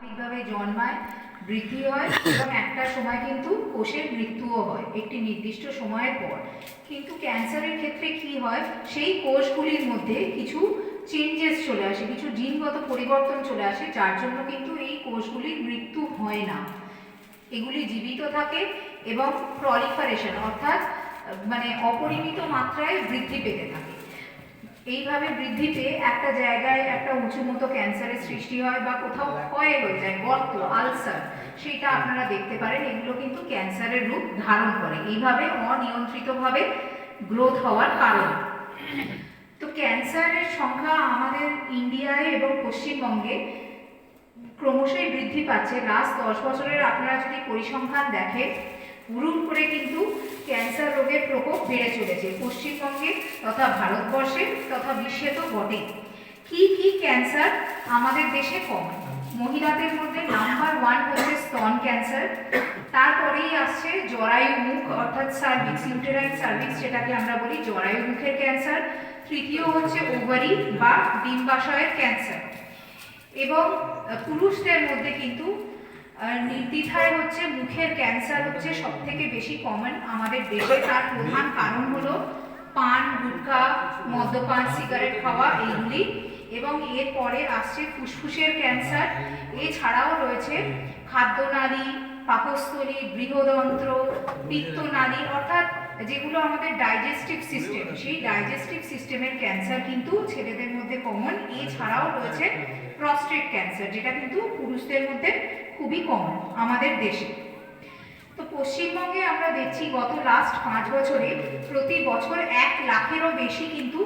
স্বাভাবিকভাবে জন্মায়, বৃদ্ধি হয় এবং একটা সময় কিন্তু কোষের মৃত্যুও হয়, একটি নির্দিষ্ট সময়ের পর। কিন্তু ক্যান্সারের ক্ষেত্রে কি হয়, সেই কোষগুলির মধ্যে কিছু চেঞ্জেস চলে আসে, কিছু জিনগত পরিবর্তন চলে আসে, যার জন্য কিন্তু এই কোষগুলির মৃত্যু হয় না। এগুলি জীবিত থাকে এবং প্রলিফারেশন অর্থাৎ মানে অপরিমিত মাত্রায় বৃদ্ধি পেতে থাকে। এইভাবে বৃদ্ধি পেয়ে একটা জায়গায় একটা উঁচু মতো ক্যান্সারের সৃষ্টি হয় বা কোথাও ক্ষয় হয়ে যায়, গর্ত, আলসার, সেটা আপনারা দেখতে পারেন। এগুলো কিন্তু ক্যান্সারের রূপ ধারণ করে। এইভাবে অনিয়ন্ত্রিতভাবে গ্রোথ হওয়ার কারণ। তো ক্যান্সারের সংখ্যা আমাদের ইন্ডিয়ায় এবং পশ্চিমবঙ্গে ক্রমশই বৃদ্ধি পাচ্ছে। লাস্ট দশ বছরের আপনারা যদি পরিসংখ্যান দেখেন, হুড়ুম করে কিন্তু ক্যান্সার বেড়ে চলেছে, পশ্চিমবঙ্গে তথা ভারতবর্ষে তথা বিশ্বে তো বটেই। কি কি ক্যান্সার আমাদের দেশে কম? মহিলাদের মধ্যে নাম্বার ওয়ান হচ্ছে স্তন ক্যান্সার তারপরেই আসছে জরায়ু মুখ, অর্থাৎ সার্ভিক্স ইউটেরাইন সার্ভিক্স যেটাকে আমরা বলি জরায়ু মুখের ক্যান্সার তৃতীয় হচ্ছে ওভারি বা ডিম্বাশয়ের ক্যান্সার এবং পুরুষদের মধ্যে কিন্তু আহ, নির্দ্বিধায় হচ্ছে মুখের ক্যান্সার হচ্ছে সব থেকে বেশি কমন আমাদের দেশে। তার প্রধান কারণ হলো পান গুটখা মদ্যপান সিগারেট খাওয়া এইগুলি। এবং এরপরে আসছে ফুসফুসের ক্যান্সার। এছাড়াও রয়েছে খাদ্যনালী পাকস্থলী বৃহদন্ত্র পিত্তনালী অর্থাৎ যেগুলো আমাদের ডাইজেস্টিভ সিস্টেম সেই ডাইজেস্টিভ সিস্টেমের ক্যান্সার কিন্তু ছেলেদের মধ্যে কমন এছাড়াও রয়েছে প্রস্টেট ক্যান্সার যেটা কিন্তু পুরুষদের মধ্যে খুবই কম আমাদের দেশে। তো পশ্চিমবঙ্গে আমরা দেখছি গত লাস্ট পাঁচ বছরে প্রতি বছর এক লাখেরও বেশি কিন্তু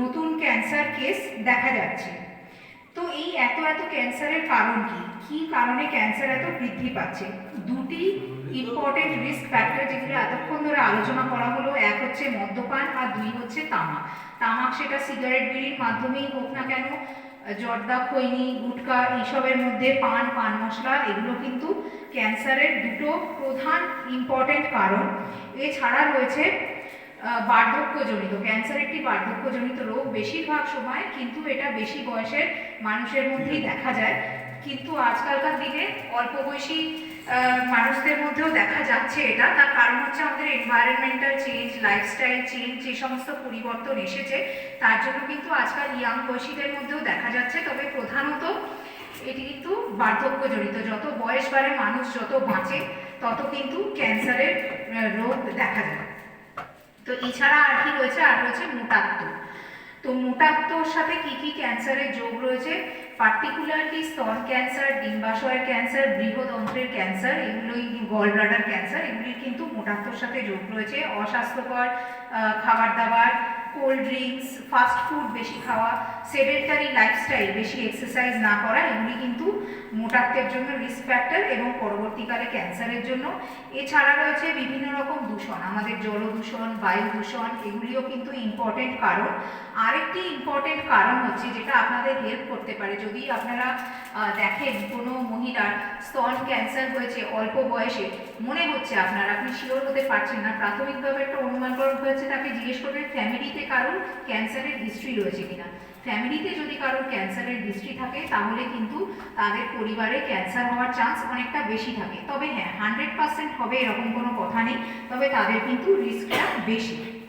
নতুন ক্যান্সার কেস দেখা যাচ্ছে। তো এই এত এত ক্যান্সারের কারণ কি? কি কারণে ক্যান্সার এত বৃদ্ধি পাচ্ছে? দুটি ইম্পর্টেন্ট রিস্ক ফ্যাক্টর যেগুলো এতক্ষণ ধরে আলোচনা করা হলো, এক হচ্ছে মদ্যপান আর দুই হচ্ছে তামাক। তামাক সেটা সিগারেট বিড়ির মাধ্যমেই হোক না কেন জর্দা খৈনি গুটকা এইসবের মধ্যে পান পান মশলা এগুলো কিন্তু ক্যান্সারের দুটো প্রধান ইম্পর্টেন্ট কারণ। এছাড়া রয়েছে বার্ধক্যজনিত ক্যান্সার একটি বার্ধক্যজনিত রোগ বেশিরভাগ সময় কিন্তু এটা বেশি বয়সের মানুষের মধ্যেই দেখা যায়। কিন্তু আজকালকার দিনে অল্প বয়সী মানুষদের মধ্যেও দেখা যাচ্ছে এটা। তার কারণ হচ্ছে আমাদের এনভায়রনমেন্টাল চেঞ্জ লাইফস্টাইল চেঞ্জ যে সমস্ত পরিবর্তন এসেছে, তার জন্য কিন্তু আজকাল ইয়াং বয়সীদের মধ্যেও দেখা যাচ্ছে। তবে প্রধানত এটি কিন্তু বার্ধক্যজনিত। যত বয়স বাড়ে মানুষ যত বাঁচে, তত কিন্তু ক্যান্সারের রোগ দেখা যায়। তো এছাড়া আর কি রয়েছে? আর রয়েছে মোটাত্ম। তো মোটাত্মর সাথে কি কি ক্যান্সারের যোগ রয়েছে? পার্টিকুলারলি স্তন ক্যান্সার ডিম্বাশয়ের ক্যান্সার বৃহদন্ত্রের ক্যান্সার এগুলোই গল ব্লাডার ক্যান্সার এগুলির কিন্তু মোটাত্মর সাথে যোগ রয়েছে। অস্বাস্থ্যকর খাবার দাবার কোল্ড ড্রিঙ্কস ফাস্ট ফুড বেশি খাওয়া সেডেন্টারি লাইফস্টাইল বেশি এক্সারসাইজ না করা, এগুলি কিন্তু মোটাত্বের জন্য রিস্ক ফ্যাক্টর এবং পরবর্তীকালে ক্যান্সারের জন্য। এছাড়া রয়েছে বিভিন্ন রকম দূষণ, আমাদের জল দূষণ, বায়ু দূষণ, এগুলিও কিন্তু ইম্পর্টেন্ট কারণ। আরেকটি ইম্পর্টেন্ট কারণ হচ্ছে যেটা আপনাদের হেল্প করতে পারে। যদি আপনারা দেখেন কোনো মহিলার স্তন ক্যান্সার হয়েছে অল্প বয়সে, মনে হচ্ছে আপনার, আপনি শিওর হতে পারছেন না, প্রাথমিকভাবে একটা অনুমান করা হয়েছে তাকে জিজ্ঞেস করবেন ফ্যামিলিতে কারোর ক্যান্সারের হিস্ট্রি রয়েছে কিনা। ফ্যামিলিতে যদি কারোর ক্যান্সারের হিস্ট্রি থাকে, তাহলে কিন্তু তাদের পরিবারে ক্যান্সার হওয়ার চান্স অনেকটা বেশি থাকে। তবে হ্যাঁ হান্ড্রেড পার্সেন্ট হবে এরকম কোনো কথা নেই। তবে তাদের কিন্তু রিস্কটা বেশি।